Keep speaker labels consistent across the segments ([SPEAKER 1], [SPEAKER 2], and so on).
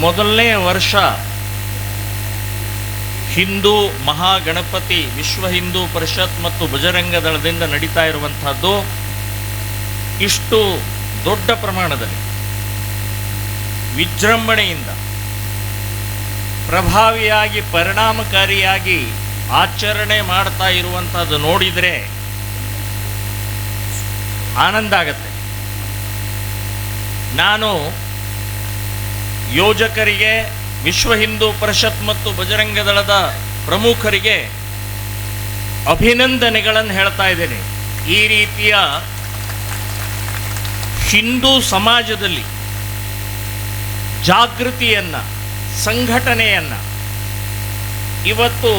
[SPEAKER 1] ಮೊದಲನೇ ವರ್ಷ ಹಿಂದೂ ಮಹಾಗಣಪತಿ ವಿಶ್ವ ಹಿಂದೂ ಪರಿಷತ್ ಮತ್ತು ಬಜರಂಗ ದಳದಿಂದ ನಡೀತಾ ಇರುವಂಥದ್ದು ಇಷ್ಟು ದೊಡ್ಡ ಪ್ರಮಾಣದಲ್ಲಿ. ವಿಜೃಂಭಣೆಯಿಂದ ಪ್ರಭಾವಿಯಾಗಿ, ಪರಿಣಾಮಕಾರಿಯಾಗಿ ಆಚರಣೆ ಮಾಡ್ತಾ ಇರುವಂಥದ್ದು ನೋಡಿದರೆ ಆನಂದ ಆಗತ್ತೆ. ನಾನು ಯೋಜಕರಿಗೆ, ವಿಶ್ವ ಹಿಂದೂ ಪರಿಷತ್ ಮತ್ತು ಬಜರಂಗ ದಳದ ಪ್ರಮುಖರಿಗೆ ಅಭಿನಂದನೆಗಳನ್ನು ಹೇಳ್ತಾ ಇದ್ದೇನೆ. ಈ ರೀತಿಯ ಹಿಂದೂ ಸಮಾಜದಲ್ಲಿ ಜಾಗೃತಿಯನ್ನು, ಸಂಘಟನೆಯನ್ನು ಇವತ್ತು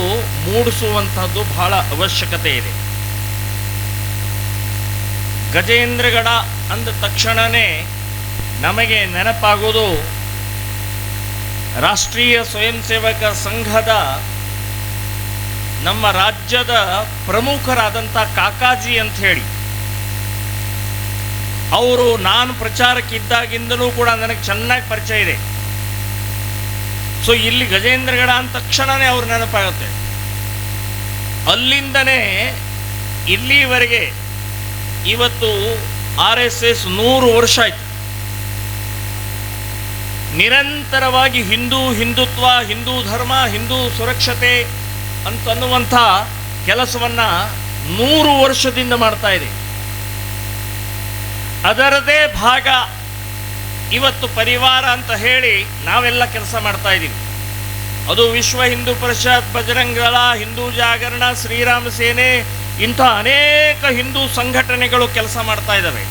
[SPEAKER 1] ಮೂಡಿಸುವಂಥದ್ದು ಬಹಳ ಅವಶ್ಯಕತೆ ಇದೆ. ಗಜೇಂದ್ರಗಡ ಅಂದ ತಕ್ಷಣವೇ ನಮಗೆ ನೆನಪಾಗೋದು ರಾಷ್ಟ್ರೀಯ ಸ್ವಯಂ ಸೇವಕ ಸಂಘದ ನಮ್ಮ ರಾಜ್ಯದ ಪ್ರಮುಖರಾದಂಥ ಕಾಕಾಜಿ ಅಂತ ಹೇಳಿ. ಅವರು ನಾನು ಪ್ರಚಾರಕ್ಕಿದ್ದಾಗಿಂದಲೂ ಕೂಡ ನನಗೆ ಚೆನ್ನಾಗಿ ಪರಿಚಯ ಇದೆ. ಸೊ, ಇಲ್ಲಿ ಗಜೇಂದ್ರಗಡ ಅಂದ ತಕ್ಷಣವೇ ಅವ್ರು ನೆನಪಾಗುತ್ತೆ. ಅಲ್ಲಿಂದನೇ ಇಲ್ಲಿವರೆಗೆ ಇವತ್ತು ಆರ್ ಎಸ್ ಎಸ್ ನೂರು ವರ್ಷ ಆಯ್ತು. ನಿರಂತರವಾಗಿ ಹಿಂದೂ ಹಿಂದುತ್ವ, ಹಿಂದೂ ಧರ್ಮ, ಹಿಂದೂ ಸುರಕ್ಷತೆ ಅಂತನ್ನುವಂಥ ಕೆಲಸವನ್ನು ನೂರು ವರ್ಷದಿಂದ ಮಾಡ್ತಾ ಇದೆ. ಅದರದೇ ಭಾಗ ಇವತ್ತು ಪರಿವಾರ ಅಂತ ಹೇಳಿ ನಾವೆಲ್ಲ ಕೆಲಸ ಮಾಡ್ತಾ ಇದ್ದೀವಿ. ಅದು ವಿಶ್ವ ಹಿಂದೂ ಪರಿಷತ್ ಬಜರಂಗಳ ಹಿಂದೂ ಜಾಗರಣ, ಶ್ರೀರಾಮ ಸೇನೆ ಇಂಥ ಅನೇಕ ಹಿಂದೂ ಸಂಘಟನೆಗಳು ಕೆಲಸ ಮಾಡ್ತಾ ಇದ್ದಾವೆ.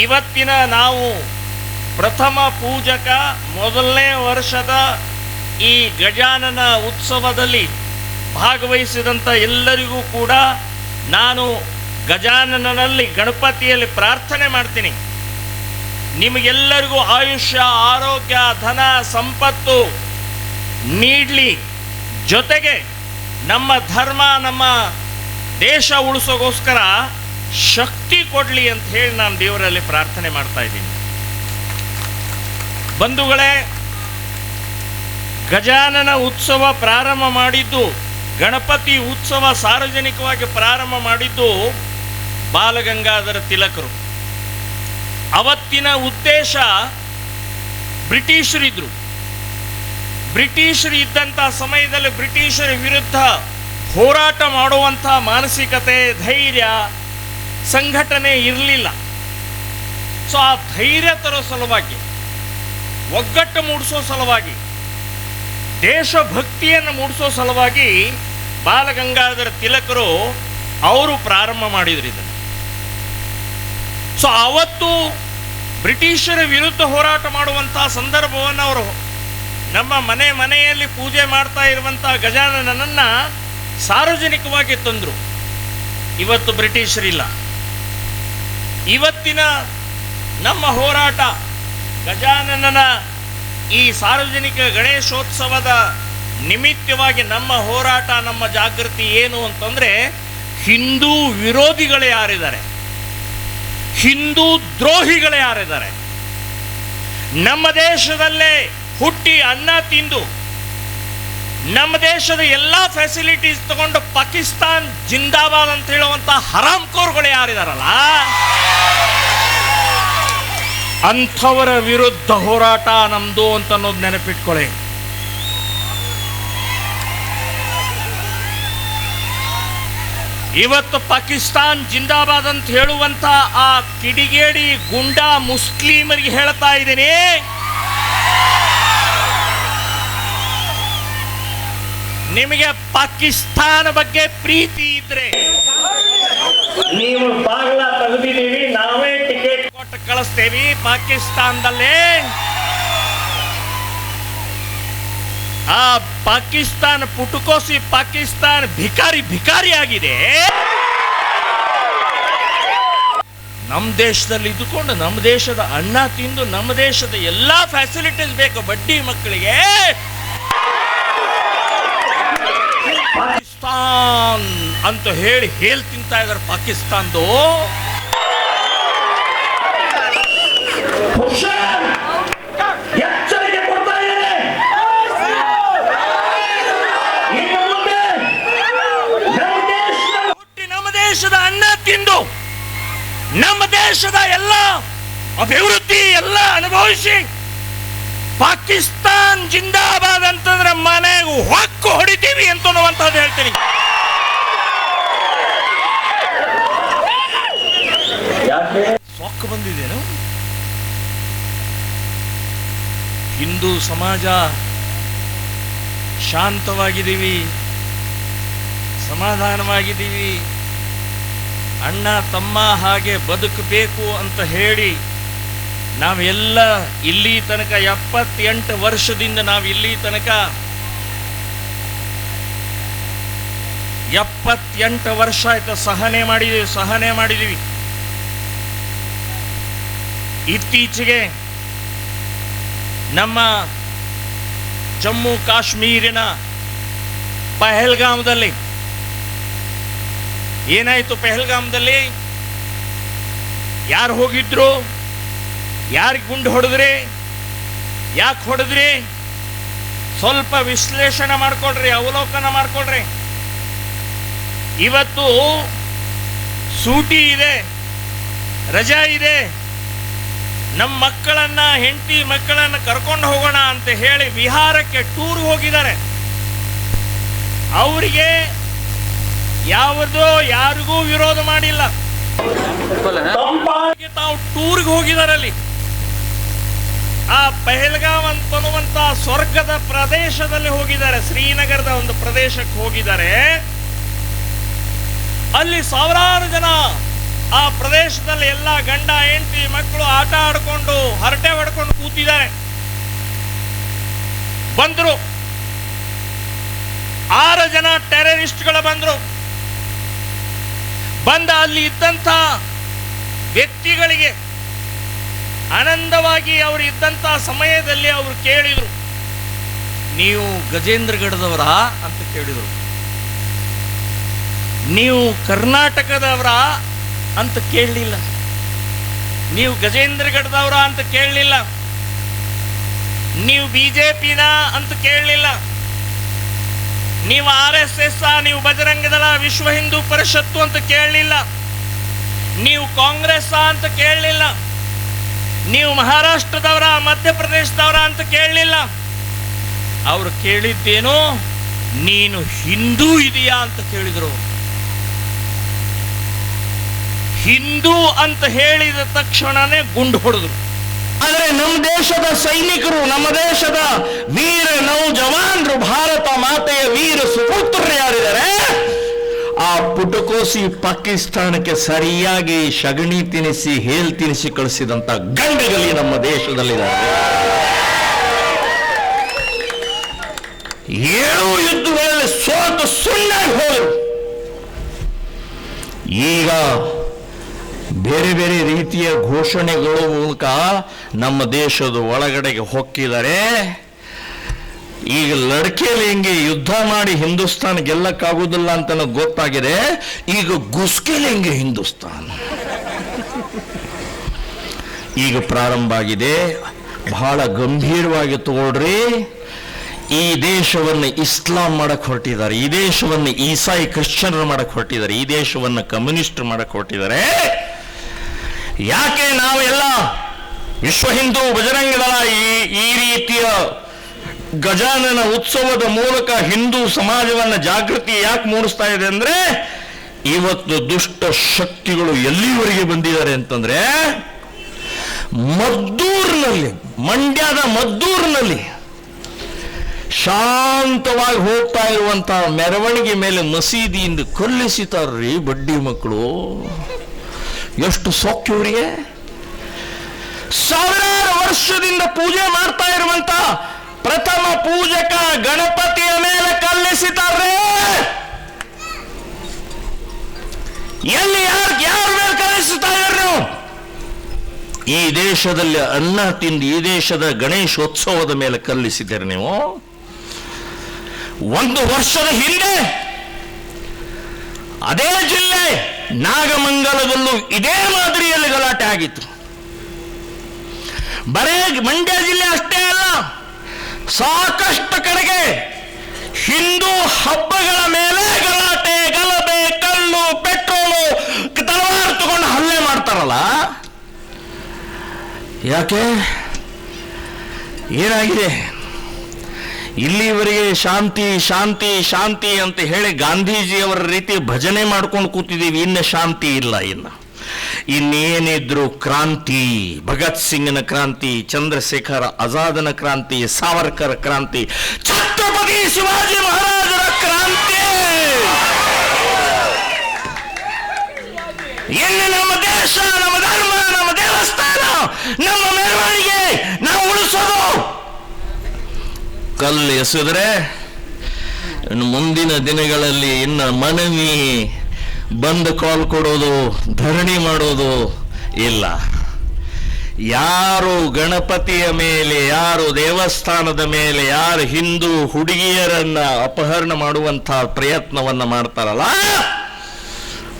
[SPEAKER 1] ಇವತ್ತಿನ ನಾವು ಪ್ರಥಮ ಪೂಜಕ ಮೊದಲನೇ ವರ್ಷದ ಈ ಗಜಾನನ ಉತ್ಸವದಲ್ಲಿ ಭಾಗವಹಿಸಿದಂಥ ಎಲ್ಲರಿಗೂ ಕೂಡ ನಾನು ಗಜಾನನಲ್ಲಿ ಗಣಪತಿಯಲ್ಲಿ ಪ್ರಾರ್ಥನೆ ಮಾಡ್ತೀನಿ. ನಿಮಗೆಲ್ಲರಿಗೂ ಆಯುಷ್ಯ, ಆರೋಗ್ಯ, ಧನ, ಸಂಪತ್ತು ನೀಡಲಿ. ಜೊತೆಗೆ ನಮ್ಮ ಧರ್ಮ, ನಮ್ಮ ದೇಶ ಉಳಿಸೋಗೋಸ್ಕರ ಶಕ್ತಿ ಕೊಡಲಿ ಅಂತ ಹೇಳಿ ನಾನು ದೇವರಲ್ಲಿ ಪ್ರಾರ್ಥನೆ ಮಾಡ್ತಾ ಇದ್ದೀನಿ. ಬಂಧುಗಳೇ, ಗಜಾನನ ಉತ್ಸವ ಪ್ರಾರಂಭ ಮಾಡಿದ್ದು, ಗಣಪತಿ ಉತ್ಸವ ಸಾರ್ವಜನಿಕವಾಗಿ ಪ್ರಾರಂಭ ಮಾಡಿದ್ದು ಬಾಲಗಂಗಾಧರ ತಿಲಕರು. ಅವತ್ತಿನ ಉದ್ದೇಶ ಬ್ರಿಟಿಷರಿದ್ರು. ಬ್ರಿಟಿಷರು ಇದ್ದಂಥ ಸಮಯದಲ್ಲಿ ಬ್ರಿಟಿಷರ ವಿರುದ್ಧ ಹೋರಾಟ ಮಾಡುವಂಥ ಮಾನಸಿಕತೆ, ಧೈರ್ಯ, ಸಂಘಟನೆ ಇರಲಿಲ್ಲ. ಸೊ, ಆ ಧೈರ್ಯ ತರೋ ಸಲುವಾಗಿ ಒಗ್ಗಟ್ಟು ಮೂಡಿಸೋ ಸಲುವಾಗಿ, ದೇಶಭಕ್ತಿಯನ್ನು ಮೂಡಿಸೋ ಸಲುವಾಗಿ ಬಾಲಗಂಗಾಧರ ತಿಲಕರು ಅವರು ಪ್ರಾರಂಭ ಮಾಡಿದ್ರು ಇದನ್ನು. ಸೊ ಅವತ್ತು ಬ್ರಿಟಿಷರ ವಿರುದ್ಧ ಹೋರಾಟ ಮಾಡುವಂಥ ಸಂದರ್ಭವನ್ನು ಅವರು ನಮ್ಮ ಮನೆ ಮನೆಯಲ್ಲಿ ಪೂಜೆ ಮಾಡ್ತಾ ಇರುವಂಥ ಗಜಾನನನ್ನು ಸಾರ್ವಜನಿಕವಾಗಿ ತಂದರು. ಇವತ್ತು ಬ್ರಿಟಿಷರಿಲ್ಲ. ಇವತ್ತಿನ ನಮ್ಮ ಹೋರಾಟ ಗಜಾನನನ ಈ ಸಾರ್ವಜನಿಕ ಗಣೇಶೋತ್ಸವದ ನಿಮಿತ್ತವಾಗಿ ನಮ್ಮ ಹೋರಾಟ, ನಮ್ಮ ಜಾಗೃತಿ ಏನು ಅಂತಂದರೆ ಹಿಂದೂ ವಿರೋಧಿಗಳೇ ಯಾರಿದ್ದಾರೆ? ಹಿಂದೂ ದ್ರೋಹಿಗಳೇ ಯಾರಿದ್ದಾರೆ? ನಮ್ಮ ದೇಶದಲ್ಲೇ ಹುಟ್ಟಿ ಅನ್ನ ತಿಂದು, ನಮ್ಮ ದೇಶದ ಎಲ್ಲ ಫೆಸಿಲಿಟೀಸ್ ತಗೊಂಡು ಪಾಕಿಸ್ತಾನ್ ಜಿಂದಾಬಾದ್ ಅಂತ ಹೇಳುವಂತ ಹರಾಮ್ಕೋರ್ಗಳು ಯಾರಿದಾರಲ್ಲ? ಅಂಥವರ ವಿರುದ್ಧ ಹೋರಾಟ ನಮ್ಮದು ಅಂತ ಅನ್ನೋದು ನೆನಪಿಟ್ಕೊಳ್ಳಿ ಇವತ್ತು ಪಾಕಿಸ್ತಾನ್ ಜಿಂದಾಬಾದ್ ಅಂತ ಹೇಳುವಂತ ಆ ಕಿಡಿಗೇಡಿ ಗುಂಡಾ ಮುಸ್ಲಿಮರಿಗೆ ಹೇಳ್ತಾ ಇದ್ದೀನಿ. ನಿಮಗೆ ಪಾಕಿಸ್ತಾನ ಬಗ್ಗೆ ಪ್ರೀತಿ ಇದ್ರೆ. ನೀವು ಬಾಗ್ಲ ತೆಗೆದಿದ್ದೀವಿ, ನಾವೇ ಕೊಟ್ಟು ಕಳಿಸ್ತೇವಿ ಪಾಕಿಸ್ತಾನದಲ್ಲಿ. ಆ ಪಾಕಿಸ್ತಾನ ಪುಟುಕೋಸಿ ಪಾಕಿಸ್ತಾನ ಭಿಕಾರಿ ಭಿಕಾರಿ ಆಗಿದೆ. ನಮ್ಮ ದೇಶದಲ್ಲಿ ಇದ್ದುಕೊಂಡು ನಮ್ಮ ದೇಶದ ಅನ್ನ ತಿಂದು ನಮ್ಮ ದೇಶದ ಎಲ್ಲಾ ಫ್ಯಾಸಿಲಿಟೀಸ್ ಬೇಕು ಬಡ್ಡಿ ಮಕ್ಕಳಿಗೆ. ಪಾಕಿಸ್ತಾನ್ ಅಂತ ಹೇಳಿ ಹೇಳ್ ತಿಂತಾ ಇದಾರೆ ಪಾಕಿಸ್ತಾನ್ದು. ಅಭಿವೃದ್ಧಿ ಎಲ್ಲ ಅನುಭವಿಸಿ ಪಾಕಿಸ್ತಾನ್ ಜಿಂದಾಬಾದ್ ಅಂತಂದ್ರೆ ಮನೆಗೆ ಹೊಕ್ಕು ಹೊಡಿತೀವಿ ಅಂತ ಅನ್ನುವಂತದ್ದು ಹೇಳ್ತೀನಿ. ಸೊಕ್ಕು ಬಂದಿದ್ದೇನು ಹಿಂದೂ ಸಮಾಜ ಶಾಂತವಾಗಿದ್ದೀವಿ ಸಮಾಧಾನವಾಗಿದ್ದೀವಿ ಅಣ್ಣ ತಮ್ಮ ಹಾಗೆ ಬದುಕಬೇಕು ಅಂತ ಹೇಳಿ ನಾವೆಲ್ಲ ಇಲ್ಲಿ ತನಕ ಎಪ್ಪತ್ತೆಂಟು ವರ್ಷದಿಂದ ನಾವು ಇಲ್ಲಿ ತನಕ ಎಪ್ಪತ್ತೆಂಟು ವರ್ಷ ಆಯ್ತು ಸಹನೆ ಮಾಡಿದೀವಿ ಸಹನೆ ಮಾಡಿದೀವಿ. ಇತ್ತೀಚೆಗೆ ನಮ್ಮ ಜಮ್ಮು ಕಾಶ್ಮೀರಿನ ಪಹಲ್ಗಾಮದಲ್ಲಿ ಏನಾಯ್ತು ಪಹಲ್ಗಾಮದಲ್ಲಿ? ಯಾರು ಹೋಗಿದ್ರು? ಯಾರಿಗೆ ಗುಂಡು ಹೊಡೆದ್ರಿ? ಯಾಕೆ ಹೊಡೆದ್ರಿ? ಸ್ವಲ್ಪ ವಿಶ್ಲೇಷಣೆ ಮಾಡ್ಕೊಳ್ರಿ ಅವಲೋಕನ ಮಾಡ್ಕೊಳ್ರಿ. ಇವತ್ತು ಸೂಟಿ ಇದೆ ರಜಾ ಇದೆ. ನಮ್ಮ ಮಕ್ಕಳನ್ನ ಹೆಂಡತಿ ಮಕ್ಕಳನ್ನ ಕರ್ಕೊಂಡು ಹೋಗೋಣ ಅಂತ ಹೇಳಿ ವಿಹಾರಕ್ಕೆ ಟೂರ್ ಹೋಗಿದ್ದಾರೆ. ಅವರಿಗೆ ಯಾವುದೋ ಯಾರಿಗೂ ವಿರೋಧ ಮಾಡಿಲ್ಲ. ತಾವು ಟೂರ್ಗೆ ಹೋಗಿದ್ದಾರೆ ಅಲ್ಲಿ ಆ ಪೆಹಲ್ಗಾಮ್ ಅಂತನ್ನುವಂತ ಸ್ವರ್ಗದ ಪ್ರದೇಶದಲ್ಲಿ ಹೋಗಿದ್ದಾರೆ. ಶ್ರೀನಗರದ ಒಂದು ಪ್ರದೇಶಕ್ಕೆ ಹೋಗಿದ್ದಾರೆ. ಅಲ್ಲಿ ಸಾವಿರಾರು ಜನ ಆ ಪ್ರದೇಶದಲ್ಲಿ ಎಲ್ಲ ಗಂಡ, ಹೆಂಡತಿ, ಮಕ್ಕಳು ಆಟ ಆಡ್ಕೊಂಡು, ಹರಟೆ ಹೊಡ್ಕೊಂಡು ಕೂತಿದ್ದಾರೆ. ಬಂದರು. ಆರು ಜನ ಟೆರರಿಸ್ಟ್ಗಳು ಬಂದರು. ಬಂದ ಅಲ್ಲಿ ಇದ್ದಂಥ ವ್ಯಕ್ತಿಗಳಿಗೆ ಆನಂದವಾಗಿ ಅವರು ಇದ್ದಂಥ ಸಮಯದಲ್ಲಿ ಅವರು ಕೇಳಿದರು, ನೀವು ಗಜೇಂದ್ರಗಢದವರ? ಅಂತ ಕೇಳಿದರು. ನೀವು ಕರ್ನಾಟಕದವರ? ಅಂತ ಕೇಳಲಿಲ್ಲ. ನೀವು ಗಜೇಂದ್ರಗಢದವರ? ಅಂತ ಕೇಳಲಿಲ್ಲ. ನೀವು ಬಿ ಜೆ ಪಿನ ಅಂತ ಕೇಳಲಿಲ್ಲ. ನೀವು ಆರ್ ಎಸ್ ಎಸ್ ನೀವು ಬಜರಂಗದಳ ವಿಶ್ವ ಹಿಂದೂ ಪರಿಷತ್ತು? ಅಂತ ಕೇಳಲಿಲ್ಲ. ನೀವು ಕಾಂಗ್ರೆಸ್ ಅಂತ ಕೇಳಲಿಲ್ಲ. ನೀವು ಮಹಾರಾಷ್ಟ್ರದವರ, ಮಧ್ಯಪ್ರದೇಶದವರ ಅಂತ ಕೇಳಲಿಲ್ಲ. ಅವರು ಕೇಳಿದ್ದೇನೋ, ನೀನು ಹಿಂದೂ ಇದೆಯಾ ಅಂತ ಕೇಳಿದರು. ಹಿಂದೂ ಅಂತ ಹೇಳಿದ ತಕ್ಷಣನೇ ಗುಂಡು ಹೊಡೆದ್ರು.
[SPEAKER 2] ಆದರೆ ನಮ್ಮ ದೇಶದ ಸೈನಿಕರು, ನಮ್ಮ ದೇಶದ ವೀರ ನೌಜವಾನರು, ಭಾರತ ಮಾತೆಯ ವೀರ ಸುಪುತ್ರರು ಯಾರಿದ್ದಾರೆ? ಆ ಪುಟಕೋಸಿ ಪಾಕಿಸ್ತಾನಕ್ಕೆ ಸರಿಯಾಗಿ ಶಗಣಿ ತಿನಿಸಿ, ಹೇಲ್ ತಿನಿಸಿ ಕಳಿಸಿದಂತ ಗಂಡಗಲಿ ನಮ್ಮ ದೇಶದಲ್ಲಿದ್ದಾರೆ. ಏಳು ಯುದ್ಧಗಳಲ್ಲಿ ಸೋತು ಸುಳ್ಳಾಗಿ ಹೋದರು. ಈಗ ಬೇರೆ ಬೇರೆ ರೀತಿಯ ಘೋಷಣೆಗಳ ಮೂಲಕ ನಮ್ಮ ದೇಶದ ಒಳಗಡೆಗೆ ಹೊಕ್ಕಿದ್ದಾರೆ ಈಗ ಲಡ್ಕೆಯಲ್ಲಿ ಹೆಂಗೆ ಯುದ್ಧ ಮಾಡಿ ಹಿಂದೂಸ್ತಾನ್ ಗೆಲ್ಲಕ್ಕಾಗೋದಿಲ್ಲ ಅಂತ ಗೊತ್ತಾಗಿದೆ, ಈಗ ಗುಸ್ಕೆಲಿ ಹೆಂಗೆ ಹಿಂದೂಸ್ತಾನ್? ಈಗ ಪ್ರಾರಂಭ ಆಗಿದೆ. ಬಹಳ ಗಂಭೀರವಾಗಿ ತಗೊಳ್ರಿ. ಈ ದೇಶವನ್ನು ಇಸ್ಲಾಂ ಮಾಡಕ್ ಹೊರಟಿದ್ದಾರೆ. ಈ ದೇಶವನ್ನು ಈಸಾಯಿ ಕ್ರಿಶ್ಚಿಯನ್ರು ಮಾಡಕ್ ಹೊರಟಿದ್ದಾರೆ. ಈ ದೇಶವನ್ನು ಕಮ್ಯುನಿಸ್ಟ್ ಮಾಡಕ್ ಹೊರಟಿದ್ದಾರೆ. ಯಾಕೆ ನಾವೆಲ್ಲ ವಿಶ್ವ ಹಿಂದೂ ಬಜರಂಗದಳ ಈ ಈ ರೀತಿಯ ಗಜಾನನ ಉತ್ಸವದ ಮೂಲಕ ಹಿಂದೂ ಸಮಾಜವನ್ನ ಜಾಗೃತಿ ಯಾಕೆ ಮೂಡಿಸ್ತಾ ಇದೆ ಅಂದ್ರೆ, ಇವತ್ತು ದುಷ್ಟ ಶಕ್ತಿಗಳು ಎಲ್ಲಿವರೆಗೆ ಬಂದಿದ್ದಾರೆ ಅಂತಂದ್ರೆ, ಮದ್ದೂರ್ನಲ್ಲಿ, ಮಂಡ್ಯದ ಮದ್ದೂರ್ನಲ್ಲಿ ಶಾಂತವಾಗಿ ಹೋಗ್ತಾ ಇರುವಂತಹ ಮೆರವಣಿಗೆ ಮೇಲೆ ಮಸೀದಿಯಿಂದ ಕೊಲ್ಲಿಸಿತಾರ್ರಿ ಬಡ್ಡಿ ಮಕ್ಕಳು. ಎಷ್ಟು ಸೌಖ್ಯ ಇವರಿಗೆ ಸಾವಿರಾರು ವರ್ಷದಿಂದ ಪೂಜೆ ಮಾಡ್ತಾ ಇರುವಂತ ಪ್ರಥಮ ಪೂಜಕ ಗಣಪತಿಯ ಮೇಲೆ ಕಲ್ಲಿಸಿತಾರೆ ಎಲ್ಲಿ ಯಾರು, ಯಾರ ಮೇಲೆ ಕಲ್ಲಿಸುತ್ತಾ ಇದ್ದಾರೆ ನೀವು? ಈ ದೇಶದಲ್ಲಿ ಅನ್ನ ತಿಂದು ಈ ದೇಶದ ಗಣೇಶೋತ್ಸವದ ಮೇಲೆ ಕಲ್ಲಿಸಿದ್ದೀರಿ ನೀವು. ಒಂದು ವರ್ಷದ ಹಿಂದೆ ಅದೇ ಜಿಲ್ಲೆ ನಾಗಮಂಗಲದಲ್ಲೂ ಇದೇ ಮಾದರಿಯಲ್ಲಿ ಗಲಾಟೆ ಆಗಿತ್ತು. ಬರೇ ಮಂಡ್ಯ ಜಿಲ್ಲೆ ಅಷ್ಟೇ ಅಲ್ಲ. ಸಾಕಷ್ಟು ಕಡೆಗೆ ಹಿಂದೂ ಹಬ್ಬಗಳ ಮೇಲೆ ಗಲಾಟೆ, ಗಲಭೆ, ಕಲ್ಲು, ಪೆಟ್ರೋಲು ತಲವಾರು ತಗೊಂಡು ಹಲ್ಲೆ ಮಾಡ್ತಾರಲ್ಲ? ಯಾಕೆ? ಏನಾಗಿದೆ? ಇಲ್ಲಿವರೆಗೆ ಶಾಂತಿ ಶಾಂತಿ ಶಾಂತಿ ಅಂತ ಹೇಳಿ ಗಾಂಧೀಜಿಯವರ ರೀತಿ ಭಜನೆ ಮಾಡ್ಕೊಂಡು ಕೂತಿದ್ದೀವಿ, ಇನ್ನು ಶಾಂತಿ ಇಲ್ಲ ಇನ್ನು. ಇನ್ನೇನಿದ್ರು ಕ್ರಾಂತಿ, ಭಗತ್ ಸಿಂಗ್ನ ಕ್ರಾಂತಿ, ಚಂದ್ರಶೇಖರ ಆಜಾದನ ಕ್ರಾಂತಿ, ಸಾವರ್ಕರ್ ಕ್ರಾಂತಿ, ಛತ್ರಪತಿ ಶಿವಾಜಿ ಮಹಾರಾಜರ ಕ್ರಾಂತಿ! ಎಲ್ಲಿ ನಮ್ಮ ದೇಶ, ನಮ್ಮ ಧರ್ಮ, ನಮ್ಮ ದೇವಸ್ಥಾನ, ನಮ್ಮ ಮೆರವಣಿಗೆ, ನಾವು ಉಳಿಸೋದು! ಕಲ್ಲು ಎಸೆದ್ರೆ ಮುಂದಿನ ದಿನಗಳಲ್ಲಿ ಇನ್ನ ಮನವಿ ಬಂದ್ ಕಾಲ್ ಕೊಡೋದು, ಧರಣಿ ಮಾಡೋದು ಇಲ್ಲ. ಯಾರು ಗಣಪತಿಯ ಮೇಲೆ, ಯಾರು ದೇವಸ್ಥಾನದ ಮೇಲೆ, ಯಾರು ಹಿಂದೂ ಹುಡುಗಿಯರನ್ನ ಅಪಹರಣ ಮಾಡುವಂತಹ ಪ್ರಯತ್ನವನ್ನ ಮಾಡ್ತಾರಲ್ಲ,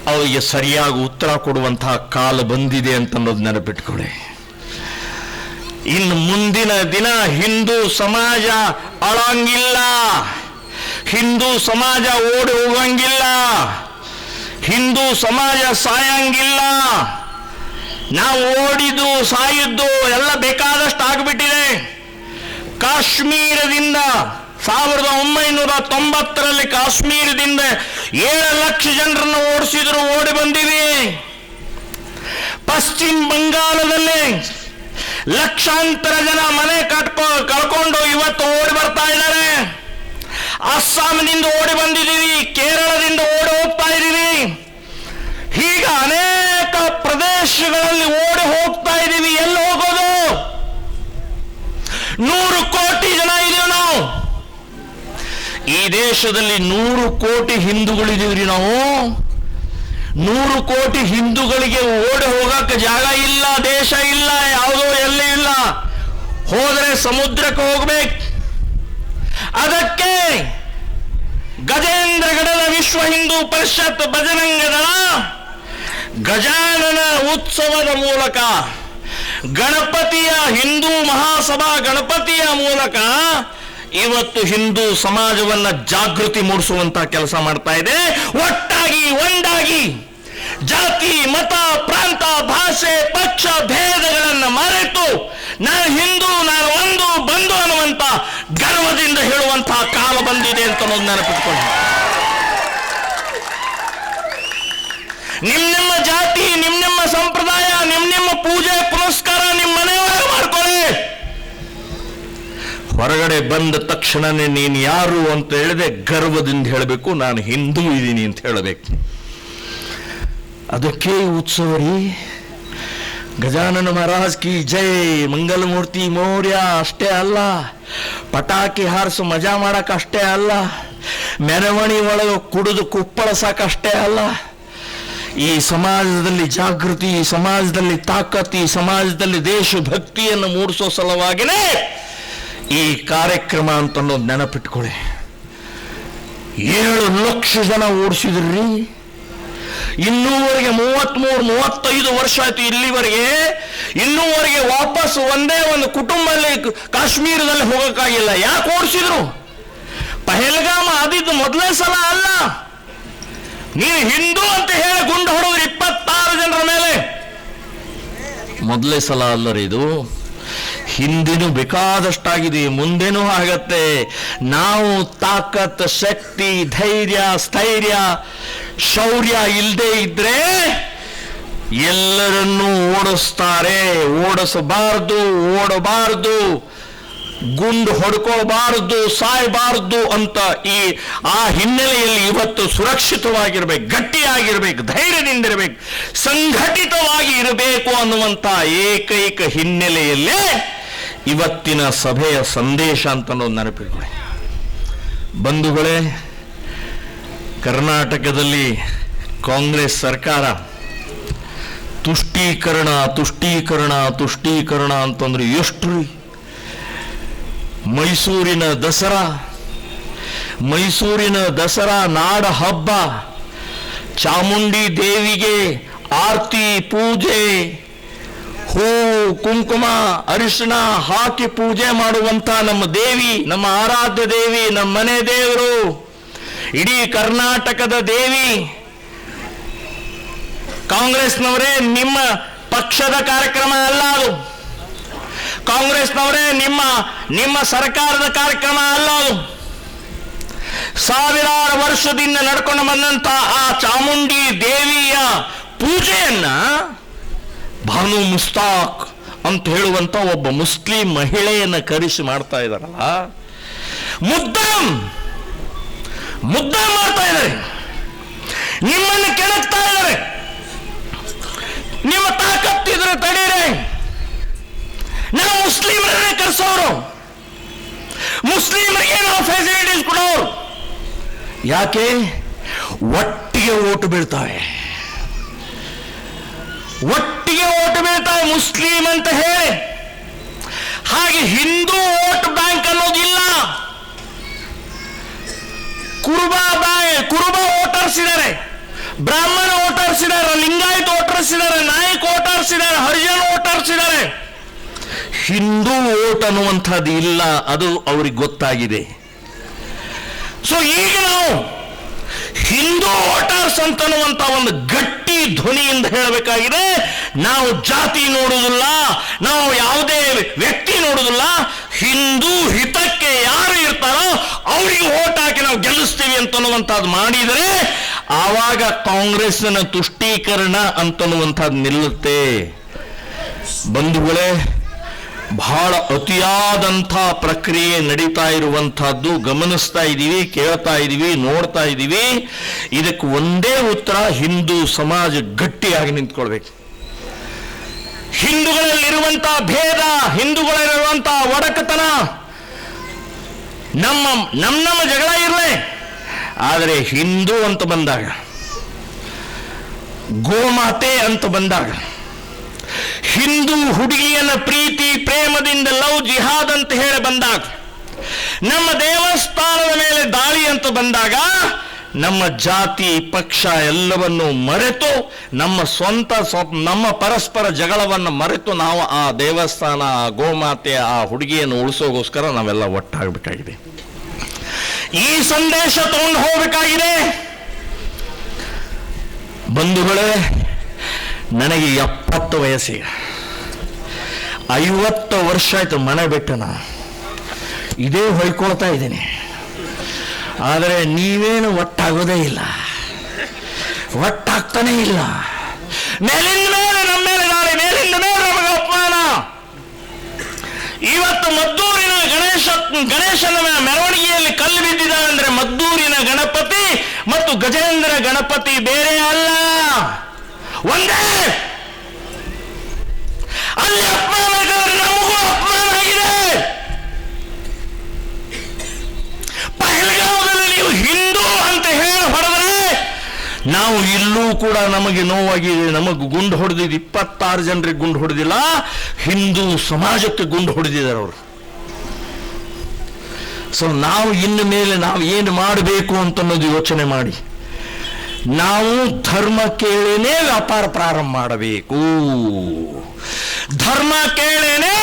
[SPEAKER 2] ಅವರಿಗೆ ಸರಿಯಾಗಿ ಉತ್ತರ ಕೊಡುವಂತಹ ಕಾಲ ಬಂದಿದೆ ಅಂತ ಅನ್ನೋದು ನೆನಪಿಟ್ಕೊಳ್ಳಿ. ಇನ್ನು ಮುಂದಿನ ದಿನ ಹಿಂದೂ ಸಮಾಜ ಅಳಂಗಿಲ್ಲ. ಹಿಂದೂ ಸಮಾಜ ಓಡಿ ಹೋಗಂಗಿಲ್ಲ. ಹಿಂದೂ ಸಮಾಜ ಸಾಯಂಗಿಲ್ಲ. ನಾವು ಓಡಿದ್ದು, ಸಾಯಿದ್ದು ಎಲ್ಲ ಬೇಕಾದಷ್ಟು ಆಗಿಬಿಟ್ಟಿದೆ. ಕಾಶ್ಮೀರದಿಂದ ಸಾವಿರದ ಒಂಬೈನೂರ ತೊಂಬತ್ತರಲ್ಲಿ ಕಾಶ್ಮೀರದಿಂದ ಏಳು ಲಕ್ಷ ಜನರನ್ನು ಓಡಿಸಿದ್ರು, ಓಡಿ ಬಂದಿವಿ. ಪಶ್ಚಿಮ ಬಂಗಾಳದಲ್ಲಿ ಲಕ್ಷಾಂತರ ಜನ ಮನೆ ಕಟ್ಕೊ, ಕಳ್ಕೊಂಡು ಇವತ್ತು ಓಡಿ ಬರ್ತಾ ಇದ್ದಾರೆ. ಅಸ್ಸಾಂನಿಂದ ಓಡಿ ಬಂದಿದ್ದೀವಿ ಕೇರಳದಿಂದ ಓಡಿ ಹೋಗ್ತಾ ಇದ್ದೀವಿ ಹೀಗ ಅನೇಕ ಪ್ರದೇಶಗಳಲ್ಲಿ ಓಡಿ ಹೋಗ್ತಾ ಇದ್ದೀವಿ. ಎಲ್ಲಿ ಹೋಗೋದು? ನೂರು ಕೋಟಿ ಜನ ಇದೀವಿ ನಾವು. ಈ ದೇಶದಲ್ಲಿ ನೂರು ಕೋಟಿ ಹಿಂದೂಗಳಿದೀವ್ರಿ ನಾವು. ನೂರು ಕೋಟಿ ಹಿಂದೂಗಳಿಗೆ ಓಡಿ ಹೋಗಕ್ಕೆ ಜಾಗ ಇಲ್ಲ, ದೇಶ ಇಲ್ಲ, ಯಾವುದೋ ಎಲ್ಲಿ ಇಲ್ಲ. ಹೋದರೆ ಸಮುದ್ರಕ್ಕೆ ಹೋಗ್ಬೇಕು. ಅದಕ್ಕೆ ಗಜೇಂದ್ರಗಡದ ವಿಶ್ವ ಹಿಂದೂ ಪರಿಷತ್ ಭಜನಂಗದ ಗಜಾನನ ಉತ್ಸವದ ಮೂಲಕ, ಗಣಪತಿಯ ಹಿಂದೂ ಮಹಾಸಭಾ ಗಣಪತಿಯ ಮೂಲಕ ಇವತ್ತು ಹಿಂದೂ ಸಮಾಜವನ್ನ ಜಾಗೃತಿ ಮೂಡಿಸುವಂತ ಕೆಲಸ ಮಾಡ್ತಾ ಇದೆ. ಒಟ್ಟಾಗಿ, ಒಂದಾಗಿ ಜಾತಿ, ಮತ, ಪ್ರಾಂತ, ಭಾಷೆ, ಪಕ್ಷ, ಭೇದಗಳನ್ನು ಮರೆತು ನಾನು ಹಿಂದೂ ನಾನು ಒಂದು ಬಂಧು ಅನ್ನುವಂತ ಗರ್ವದಿಂದ ಹೇಳುವಂತಹ ಕಾಲ ಅನ್ನೋದು ನೆನಪಿಟ್ಕೊಳ್ಳಿ ನಿಮ್ ನಿಮ್ಮ ಜಾತಿ, ನಿಮ್ ನಿಮ್ಮ ಸಂಪ್ರದಾಯ, ನಿಮ್ ನಿಮ್ಮ ಪೂಜೆ, ಪುನಸ್ಕಾರ ನಿಮ್ಮ ಮನೆಯೊಳಗೆ ಮಾಡ್ಕೊಳ್ಳಿ. ಹೊರಗಡೆ ಬಂದ ತಕ್ಷಣನೇ ನೀನು ಯಾರು ಅಂತ ಹೇಳಿದೆ ಗರ್ವದಿಂದ ಹೇಳಬೇಕು, ನಾನು ಹಿಂದೂ ಇದ್ದೀನಿ ಅಂತ ಹೇಳಬೇಕು. ಅದಕ್ಕೆ ಉತ್ಸವ ರೀ ಗಜಾನನ ಮಹಾರಾಜ್ ಕಿ ಜೈ. ಮಂಗಲಮೂರ್ತಿ ಮೌರ್ಯ ಅಷ್ಟೇ ಅಲ್ಲ. ಪಟಾಕಿ ಹಾರಿಸು ಮಜಾ ಮಾಡಕ್ ಅಷ್ಟೇ ಅಲ್ಲ. ಮೆರವಣಿ ಒಳಗೆ ಕುಡಿದು ಕುಪ್ಪಳಸಕ್ಕಷ್ಟೇ ಅಲ್ಲ. ಈ ಸಮಾಜದಲ್ಲಿ ಜಾಗೃತಿ, ಈ ಸಮಾಜದಲ್ಲಿ ತಾಕತ್, ಈ ಸಮಾಜದಲ್ಲಿ ದೇಶಭಕ್ತಿಯನ್ನು ಮೂಡಿಸೋ ಸಲುವಾಗಿನೇ ಈ ಕಾರ್ಯಕ್ರಮ ಅಂತ ನೆನಪಿಟ್ಕೊಳ್ಳಿ. ಏಳು ಲಕ್ಷ ಜನ ಓಡಿಸಿದ್ರಿ. ಇನ್ನೂವರೆಗೆ ಮೂವತ್ಮೂರು, ಮೂವತ್ತೈದು ವರ್ಷ ಆಯ್ತು ಇಲ್ಲಿವರೆಗೆ. ಇನ್ನೂವರೆಗೆ ವಾಪಸ್ ಒಂದೇ ಒಂದು ಕುಟುಂಬದಲ್ಲಿ ಕಾಶ್ಮೀರದಲ್ಲಿ ಹೋಗಕ್ಕಾಗಿಲ್ಲ. ಯಾಕೆ ಓಡಿಸಿದ್ರು? ಪಹಲ್ಗಾಮ ಆದಿದ್ದು ಮೊದಲನೇ ಸಲ ಅಲ್ಲ. ನೀನು ಹಿಂದೂ ಅಂತ ಹೇಳಿ ಗುಂಡು ಹೊಡೆದ್ರು ಇಪ್ಪತ್ತಾರು ಜನರ ಮೇಲೆ. ಮೊದಲೇ ಸಲ ಅಲ್ಲ ರೀ ಇದು. ಹಿಂದಿನೂ ಬೇಕಾದಷ್ಟಾಗಿದೆ, ಮುಂದೆನೂ ಆಗತ್ತೆ. ನಾವು ತಾಕತ್, ಶಕ್ತಿ, ಧೈರ್ಯ, ಸ್ಥೈರ್ಯ, ಶೌರ್ಯ ಇಲ್ಲದೆ ಇದ್ರೆ ಎಲ್ಲರನ್ನೂ ಓಡಿಸ್ತಾರೆ. ಓಡಿಸಬಾರ್ದು, ಓಡಬಾರ್ದು, ಗುಂಡು ಹೊಡ್ಕೋಬಾರದು, ಸಾಯಬಾರದು ಅಂತ ಈ, ಆ ಹಿನ್ನೆಲೆಯಲ್ಲಿ ಇವತ್ತು ಸುರಕ್ಷಿತವಾಗಿರ್ಬೇಕು, ಗಟ್ಟಿಯಾಗಿರ್ಬೇಕು, ಧೈರ್ಯದಿಂದಿರಬೇಕು, ಸಂಘಟಿತವಾಗಿ ಇರಬೇಕು ಅನ್ನುವಂಥ ಏಕೈಕ ಹಿನ್ನೆಲೆಯಲ್ಲೇ ಇವತ್ತಿನ ಸಭೆಯ ಸಂದೇಶ ಅಂತ ಅನ್ನೋದು ನೆನಪಿಟ್ಕೊಳ್ಳಿ ಬಂಧುಗಳೇ, ಕರ್ನಾಟಕದಲ್ಲಿ ಕಾಂಗ್ರೆಸ್ ಸರ್ಕಾರ ತುಷ್ಟೀಕರಣ ತುಷ್ಟೀಕರಣ ತುಷ್ಟೀಕರಣ ಅಂತಂದ್ರೆ ಎಷ್ಟು ರೀ? ಮೈಸೂರಿನ ದಸರಾ ಮೈಸೂರಿನ ದಸರಾ ನಾಡ ಹಬ್ಬ, ಚಾಮುಂಡಿ ದೇವಿಗೆ ಆರತಿ ಪೂಜೆ ಹೂ ಕುಂಕುಮ, ಅರಿಶಿಣ ಹಾಕಿ ಪೂಜೆ ಮಾಡುವಂತ ನಮ್ಮ ದೇವಿ, ನಮ್ಮ ಆರಾಧ್ಯ ದೇವಿ, ನಮ್ಮ ಮನೆ ದೇವರು, ಇಡೀ ಕರ್ನಾಟಕದ ದೇವಿ, ಕಾಂಗ್ರೆಸ್ನವರೇ ನಿಮ್ಮ ಪಕ್ಷದ ಕಾರ್ಯಕ್ರಮ ಅಲ್ಲ ಅದು. ಕಾಂಗ್ರೆಸ್ನವರೇ ನಿಮ್ಮ ನಿಮ್ಮ ಸರ್ಕಾರದ ಕಾರ್ಯಕ್ರಮ ಅಲ್ಲ ಅದು. ಸಾವಿರಾರು ವರ್ಷದಿಂದ ನಡ್ಕೊಂಡು ಬಂದಂತ ಆ ಚಾಮುಂಡಿ ದೇವಿಯ ಪೂಜೆಯನ್ನ ಭಾನು ಮುಸ್ತಾಕ್ ಅಂತ ಹೇಳುವಂತ ಒಬ್ಬ ಮುಸ್ಲಿಂ ಮಹಿಳೆಯನ್ನ ಕರೆಸಿ ಮಾಡ್ತಾ ಇದ್ದಾರಲ್ಲ, ಮುದ್ದಂ, ಮುದ್ದ ಮಾಡ್ತಾ ಇದ್ದಾರೆ. ನಿಮ್ಮನ್ನು ಕೆಣಕ್ತಾ ಇದ್ದಾರೆ. ನಿಮ್ಮ ತಾಕತ್ತಿದ್ರೆ ತಡೀರಿ. ನಾವು ಮುಸ್ಲಿಮರನ್ನೇ ಕರೆಸೋರು. ಮುಸ್ಲಿಮರಿಗೆ ನಾವು ಫೆಸಿಲಿಟೀಸ್ ಕೊಡೋರು. ಯಾಕೆ? ಒಟ್ಟಿಗೆ ಓಟು ಬೀಳ್ತಾವೆ. ಒಟ್ಟಿಗೆ ಓಟ್ ಬೀಳ್ತಾವೆ ಮುಸ್ಲಿಂ ಅಂತ ಹೇಳಿ. ಹಾಗೆ ಹಿಂದೂ ಓಟ್ ಬ್ಯಾಂಕ್ ಅನ್ನೋದಿಲ್ಲ. Kuruba bank Kuruba voters Brahmana voters ಇದ್ದಾರೆ ಲಿಂಗಾಯತ್ ವೋಟರ್ಸ್ ಇದ್ದಾರೆ ನಾಯಕ್ ವೋಟರ್ಸ್ ಇದ್ದಾರೆ ಹರಿಜನ್ ವೋಟರ್ಸ್ ಹಿಂದೂ ಓಟ್ ಅನ್ನುವಂಥದ್ದು ಇಲ್ಲ, ಅದು ಅವ್ರಿಗೆ ಗೊತ್ತಾಗಿದೆ. ಸೊ ಈಗ ನಾವು ಹಿಂದೂ ವೋಟರ್ಸ್ ಅಂತನ್ನುವಂತ ಒಂದು ಗಟ್ಟಿ ಧ್ವನಿಯಿಂದ ಹೇಳಬೇಕಾಗಿದೆ. ನಾವು ಜಾತಿ ನೋಡುವುದಿಲ್ಲ, ನಾವು ಯಾವುದೇ ವ್ಯಕ್ತಿ ನೋಡುವುದಿಲ್ಲ. ಹಿಂದೂ ಹಿತಕ್ಕೆ ಯಾರು ಇರ್ತಾರೋ ಅವರಿಗೆ ಓಟ್ ಹಾಕಿ ನಾವು ಗೆಲ್ಲಿಸ್ತೀವಿ ಅಂತನ್ನುವಂಥದ್ದು ಮಾಡಿದರೆ ಆವಾಗ ಕಾಂಗ್ರೆಸ್ನ ತುಷ್ಟೀಕರಣ ಅಂತನ್ನುವಂಥದ್ದು ನಿಲ್ಲುತ್ತೆ. ಬಂಧುಗಳೇ ಬಹಳ ಅತಿಯಾದಂಥ ಪ್ರಕ್ರಿಯೆ ನಡೀತಾ ಇರುವಂತಹದ್ದು ಗಮನಿಸ್ತಾ ಇದ್ದೀವಿ, ಕೇಳ್ತಾ ಇದ್ದೀವಿ, ನೋಡ್ತಾ ಇದ್ದೀವಿ. ಇದಕ್ಕೆ ಒಂದೇ ಉತ್ತರ, ಹಿಂದೂ ಸಮಾಜ ಗಟ್ಟಿಯಾಗಿ ನಿಂತ್ಕೊಳ್ಬೇಕು. ಹಿಂದೂಗಳಲ್ಲಿರುವಂತಹ ಭೇದ ಹಿಂದೂಗಳಲ್ಲಿರುವಂತಹ ಒಡಕತನ, ನಮ್ಮ ನಮ್ಮ ನಮ್ಮ ಜಗಳ ಇರಲಿ. ಆದರೆ ಹಿಂದೂ ಅಂತ ಬಂದಾಗ, ಗೋಮಾತೆ ಅಂತ ಬಂದಾಗ ಹಿಂದೂ ಹುಡುಗಿಯನ ಪ್ರೀತಿ, ಪ್ರೇಮದಿಂದ ಲವ್ ಜಿಹಾದ್ ಅಂತ ಹೇಳಿ ಬಂದಾಗ, ನಮ್ಮ ದೇವಸ್ಥಾನದ ಮೇಲೆ ದಾಳಿ ಅಂತ ಬಂದಾಗ, ನಮ್ಮ ಜಾತಿ, ಪಕ್ಷ ಎಲ್ಲವನ್ನು ಮರೆತು, ನಮ್ಮ ಸ್ವಂತ ಸ್ವ- ನಮ್ಮ ಪರಸ್ಪರ ಜಗಳವನ್ನು ಮರೆತು ನಾವು ಆ ದೇವಸ್ಥಾನ, ಆ ಗೋಮಾತೆ ಆ ಹುಡುಗಿಯನ್ನು ಉಳಿಸೋಗೋಸ್ಕರ ನಾವೆಲ್ಲ ಒಟ್ಟಾಗಬೇಕಾಗಿದೆ. ಈ ಸಂದೇಶ ತಗೊಂಡು ಹೋಗಬೇಕಾಗಿದೆ. ಬಂಧುಗಳೇ ನನಗೆ ಎಪ್ಪತ್ತು ವಯಸ್ಸಿಗೆ ಐವತ್ತು ವರ್ಷ ಆಯ್ತು ಮನೆ ಬಿಟ್ಟು ನಾನು. ಇದೇ ಹೊಯ್ಕೊಳ್ತಾ ಇದ್ದೀನಿ. ಆದರೆ ನೀವೇನು ಒಟ್ಟಾಗೋದೇ ಇಲ್ಲ. ಒಟ್ಟಾಗ್ತಾನೇ ಇಲ್ಲ. ಮೇಲಿಂದ ಮೇಲೆ ನಮ್ಮ ಮೇಲೆ ನಾಳೆ ಮೇಲಿಂದ ಮೇಲೆ ನಮಗೆ ಅಪಮಾನ. ಇವತ್ತು ಮದ್ದೂರಿನ ಗಣೇಶ, ಗಣೇಶನ ಮೆರವಣಿಗೆಯಲ್ಲಿ ಕಲ್ಲು ಬಿದ್ದಿದ್ದಾನೆ ಅಂದ್ರೆ ಮದ್ದೂರಿನ ಗಣಪತಿ ಮತ್ತು ಗಜೇಂದ್ರ ಗಣಪತಿ ಬೇರೆ ಅಲ್ಲ. ಒಂದೇ. ಅಲ್ಲಿ ಅಪಮಾನ ಆಗಿದ್ರೆ ನಮಗೂ ಅಪಮಾನ ಆಗಿದೆ ಪಹಲ್ಗಾಮದಲ್ಲಿ ನೀವು ಹಿಂದೂ ಅಂತ ಹೇಳಿ ಹೊಡೆದ್ರೆ ನಾವು ಇಲ್ಲೂ ಕೂಡ ನಮಗೆ ನೋವಾಗಿದೆ. ನಮಗೆ ಗುಂಡು ಹೊಡೆದಿದ್ದು ಇಪ್ಪತ್ತಾರು ಜನರಿಗೆ ಗುಂಡು ಹೊಡೆದಿಲ್ಲ. ಹಿಂದೂ ಸಮಾಜಕ್ಕೆ ಗುಂಡು ಹೊಡೆದಿದ್ದಾರೆ ಅವರು. ಸೊ ನಾವು ಇನ್ನು ಮೇಲೆ ನಾವು ಏನು ಮಾಡಬೇಕು ಅಂತನ್ನೋದು ಯೋಚನೆ ಮಾಡಿ. ನಾವು ಧರ್ಮ ಕೇಳೇನೆ ವ್ಯಾಪಾರ ಪ್ರಾರಂಭ ಮಾಡಬೇಕು. ಧರ್ಮ ಕೇಳೇನೆ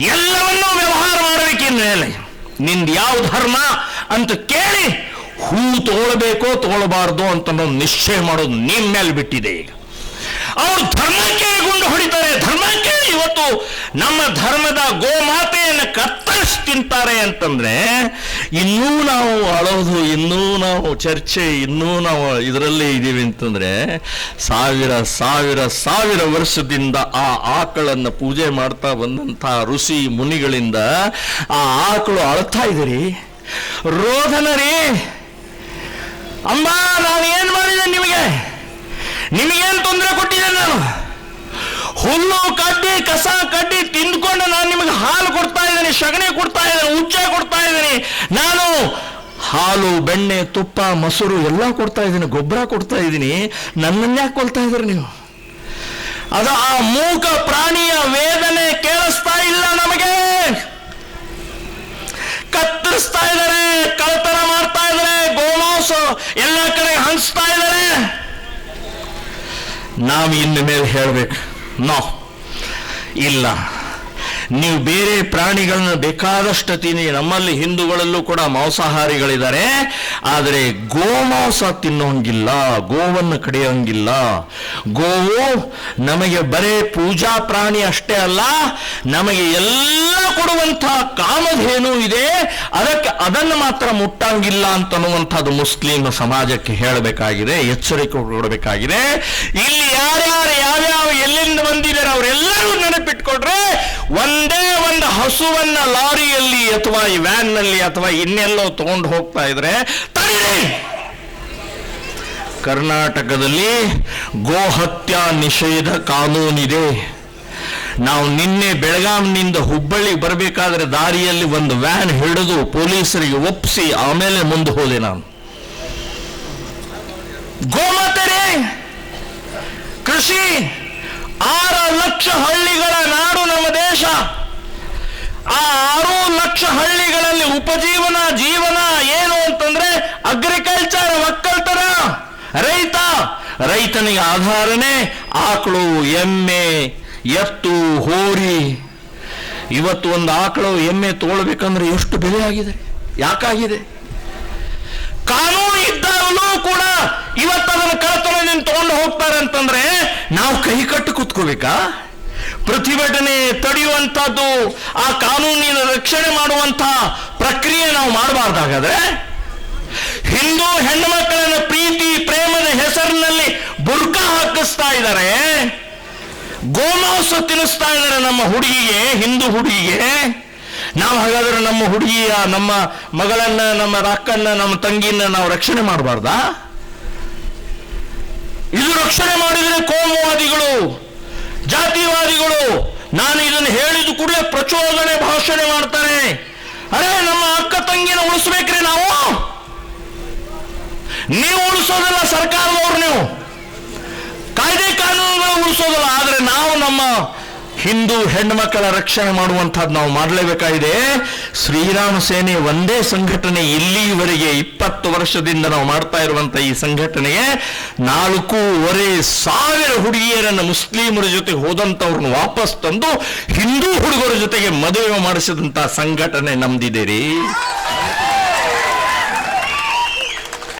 [SPEAKER 2] ಎಲ್ಲವನ್ನೂ ವ್ಯವಹಾರ ಮಾಡಬೇಕು ಇನ್ಮೇಲೆ ನಿಂದು ಯಾವ ಧರ್ಮ ಅಂತ ಕೇಳಿ ಹೂ ತಗೊಳ್ಬೇಕೋ ತಗೊಳ್ಬಾರ್ದು ಅಂತ ನಿಶ್ಚಯ ಮಾಡೋದು ನಿಮ್ಮ ಮೇಲೆ ಬಿಟ್ಟಿದೆ. ಈಗ ಅವ್ರು ಧರ್ಮ ಕೇಳಿಕೊಂಡು ಹೊಡಿತಾರೆ, ಧರ್ಮಕ್ಕೆ ಇವತ್ತು ನಮ್ಮ ಧರ್ಮದ ಗೋಮಾತೆಯನ್ನು ಕತ್ತರಿಸಿ ತಿಂತಾರೆ ಅಂತಂದ್ರೆ, ಇನ್ನೂ ನಾವು ಅಳೋದು, ಇನ್ನೂ ನಾವು ಚರ್ಚೆ, ಇನ್ನೂ ನಾವು ಇದರಲ್ಲೇ ಇದ್ದೀವಿ ಅಂತಂದ್ರೆ, ಸಾವಿರ ಸಾವಿರ ಸಾವಿರ ವರ್ಷದಿಂದ ಆ ಆಕಳನ್ನು ಪೂಜೆ ಮಾಡ್ತಾ ಬಂದಂತಹ ಋಷಿ ಮುನಿಗಳಿಂದ ಆ ಆಕಳು ಅಳ್ತಾ ಇದ್ರಿ ರೋಧನರಿ ಅಮ್ಮ ನಾನು ಏನ್ ಮಾಡಿದೆ ನಿಮಗೆ? ನಿಮಗೇನು ತೊಂದರೆ ಕೊಟ್ಟಿದ್ದೆ ನಾನು? ಹುಲ್ಲು ಕಡ್ಡಿ, ಕಸ ಕಡ್ಡಿ ತಿಂದ್ಕೊಂಡು ನಾನು ನಿಮಗೆ ಹಾಲು ಕೊಡ್ತಾ ಇದ್ದೀನಿ, ಸಗಣಿ ಕೊಡ್ತಾ ಇದ್ದೀನಿ, ಉಚ್ಚೆ ಕೊಡ್ತಾ ಇದ್ದೀನಿ. ನಾನು ಹಾಲು, ಬೆಣ್ಣೆ, ತುಪ್ಪ, ಮೊಸರು ಎಲ್ಲ ಕೊಡ್ತಾ ಇದ್ದೀನಿ, ಗೊಬ್ಬರ ಕೊಡ್ತಾ ಇದ್ದೀನಿ. ನನ್ನನ್ನು ಯಾಕೆ ಕೊಲ್ತಾ ಇದ್ದೀರಿ ನೀವು? ಅದು ಆ ಮೂಕ ಪ್ರಾಣಿಯ ವೇದನೆ ಕೇಳಿಸ್ತಾ ಇಲ್ಲ ನಮಗೆ. ಕತ್ತರಿಸ್ತಾ ಇದ್ದಾರೆ ಕಳ್ತನ ಮಾಡ್ತಾ ಇದ್ದಾರೆ, ಗೋಮಾಂಸ ಎಲ್ಲ ಕಡೆ ಹಂಚ್ತಾ ಇದ್ದಾರೆ. ನಾವು ಇನ್ನು ಮೇಲೆ ಹೇಳ್ಬೇಕು. ನೋ ಇಲ್ಲ ನೀವು ಬೇರೆ ಪ್ರಾಣಿಗಳನ್ನು ಬೇಕಾದಷ್ಟು ತಿನ್ನಿ. ನಮ್ಮಲ್ಲಿ ಹಿಂದೂಗಳಲ್ಲೂ ಕೂಡ ಮಾಂಸಾಹಾರಿಗಳಿದ್ದಾರೆ ಆದರೆ ಗೋಮಾಂಸ ತಿನ್ನೋಂಗಿಲ್ಲ, ಗೋವನ್ನು ಕಡಿಯೋಂಗಿಲ್ಲ. ಗೋವು ನಮಗೆ ಬರೇ ಪೂಜಾ ಪ್ರಾಣಿ ಅಷ್ಟೇ ಅಲ್ಲ, ನಮಗೆ ಎಲ್ಲ ಕೊಡುವಂತಹ ಕಾಮಧೇನು ಇದೆ. ಅದಕ್ಕೆ ಅದನ್ನು ಮಾತ್ರ ಮುಟ್ಟಂಗಿಲ್ಲ ಅಂತನ್ನುವಂಥದ್ದು ಮುಸ್ಲಿಂ ಸಮಾಜಕ್ಕೆ ಹೇಳಬೇಕಾಗಿದೆ, ಎಚ್ಚರಿಕೆ ಕೊಡಬೇಕಾಗಿದೆ. ಇಲ್ಲಿ ಯಾರ್ಯಾರು ಯಾವ್ಯಾವ ಎಲ್ಲಿಂದ ಬಂದಿದ್ದಾರೆ, ಅವರೆಲ್ಲರೂ ನೆನಪಿಟ್ಕೊಂಡ್ರೆ, ಒಂದೇ ಒಂದು ಹಸುವನ್ನ ಲಾರಿಯಲ್ಲಿ ಅಥವಾ ಈ ವ್ಯಾನ್ನಲ್ಲಿ ಅಥವಾ ಇನ್ನೆಲ್ಲೋ ತಗೊಂಡು ಹೋಗ್ತಾ ಇದ್ರೆ ತಡೀರಿ! ಕರ್ನಾಟಕದಲ್ಲಿ ಗೋಹತ್ಯಾ ನಿಷೇಧ ಕಾನೂನಿದೆ. ನಾವು ನಿನ್ನೆ ಬೆಳಗಾಂನಿಂದ ಹುಬ್ಬಳ್ಳಿ ಬರಬೇಕಾದ್ರೆ ದಾರಿಯಲ್ಲಿ ಒಂದು ವ್ಯಾನ್ ಹಿಡಿದು ಪೊಲೀಸರಿಗೆ ಒಪ್ಪಿಸಿ ಆಮೇಲೆ ಮುಂದೆ ಹೋದೆ ನಾನು. ಗೋಮಾತರೇ! ಕೃಷಿ! ಆರು ಲಕ್ಷ ಹಳ್ಳಿಗಳ ನಾಡು ನಮ್ಮ ದೇಶ. ಆ ಆರು ಲಕ್ಷ ಹಳ್ಳಿಗಳಲ್ಲಿ ಉಪಜೀವನ, ಜೀವನ ಏನು ಅಂತಂದ್ರೆ ಅಗ್ರಿಕಲ್ಚರ್ ಒಕ್ಕಲ್ತನ, ರೈತ. ರೈತನಿಗೆ ಆಧಾರನೇ ಆಕಳು, ಎಮ್ಮೆ, ಎತ್ತು, ಹೋರಿ. ಇವತ್ತು ಒಂದು ಆಕಳು, ಎಮ್ಮೆ ತಗೊಳ್ಬೇಕಂದ್ರೆ ಎಷ್ಟು ಬೆಲೆ ಆಗಿದೆ? ಯಾಕಾಗಿದೆ? ಕಾನೂನು ಇದ್ದಾಗಲೂ ಕೂಡ ಇವತ್ತು ಅದನ್ನು ಕಳತನದಿಂದ ತಗೊಂಡು ಹೋಗ್ತಾರೆ ಅಂತಂದ್ರೆ ನಾವು ಕೈ ಕಟ್ಟು ಕೂತ್ಕೋಬೇಕಾ? ಪ್ರತಿಭಟನೆ ತಡೆಯುವಂಥದ್ದು, ಆ ಕಾನೂನಿನ ರಕ್ಷಣೆ ಮಾಡುವಂತಹ ಪ್ರಕ್ರಿಯೆ ನಾವು ಮಾಡಬಾರ್ದಾಗಾದ್ರೆ? ಹಿಂದೂ ಹೆಣ್ಮಕ್ಕಳನ್ನ ಪ್ರೀತಿ, ಪ್ರೇಮದ ಹೆಸರಿನಲ್ಲಿ ಬುರ್ಕ ಹಾಕಿಸ್ತಾ ಇದ್ದಾರೆ. ಗೋಮಾಂಸ ತಿನ್ನಿಸ್ತಾ ಇದ್ದಾರೆ ನಮ್ಮ ಹುಡುಗಿಗೆ, ಹಿಂದೂ ಹುಡುಗಿಗೆ. ನಾವು ಹಾಗಾದ್ರೆ ನಮ್ಮ ಹುಡುಗಿಯ, ನಮ್ಮ ಮಗಳನ್ನ, ನಮ್ಮ ಅಕ್ಕನ್ನ, ನಮ್ಮ ತಂಗಿನ ನಾವು ರಕ್ಷಣೆ ಮಾಡಬಾರ್ದಾ? ಇದು ರಕ್ಷಣೆ ಮಾಡಿದರೆ ಕೋಮುವಾದಿಗಳು, ಜಾತಿವಾದಿಗಳು, ನಾನು ಇದನ್ನು ಹೇಳಿದ ಕೂಡಲೇ ಪ್ರಚೋದನೆ ಭಾಷಣೆ ಮಾಡ್ತಾರೆ. ಅರೆ, ನಮ್ಮ ಅಕ್ಕ ತಂಗಿನ ಉಳಿಸ್ಬೇಕ್ರಿ ನಾವು. ನೀವು ಉಳಿಸೋದಲ್ಲ ಸರ್ಕಾರದವ್ರು ನೀವು. ಕಾಯ್ದೆ ಕಾನೂನುಗಳು ಉಳಿಸೋದಲ್ಲ, ಆದರೆ ನಾವು ನಮ್ಮ ಹಿಂದೂ ಹೆಣ್ಮಕ್ಕಳ ರಕ್ಷಣೆ ಮಾಡುವಂಥದ್ದು ನಾವು ಮಾಡಲೇಬೇಕಾಗಿದೆ. ಶ್ರೀರಾಮ ಸೇನೆ ಒಂದೇ ಸಂಘಟನೆ ಇಲ್ಲಿವರೆಗೆ ಇಪ್ಪತ್ತು ವರ್ಷದಿಂದ ನಾವು ಮಾಡ್ತಾ ಇರುವಂತ ಈ ಸಂಘಟನೆಗೆ ನಾಲ್ಕೂವರೆ ಸಾವಿರ ಹುಡುಗಿಯರನ್ನು ಮುಸ್ಲಿಮರ ಜೊತೆ ಹೋದಂತವ್ರನ್ನ ವಾಪಸ್ ತಂದು ಹಿಂದೂ ಹುಡುಗರ ಜೊತೆಗೆ ಮದುವೆ ಮಾಡಿಸಿದಂಥ ಸಂಘಟನೆ ನಮ್ದಿದೆ ರೀ.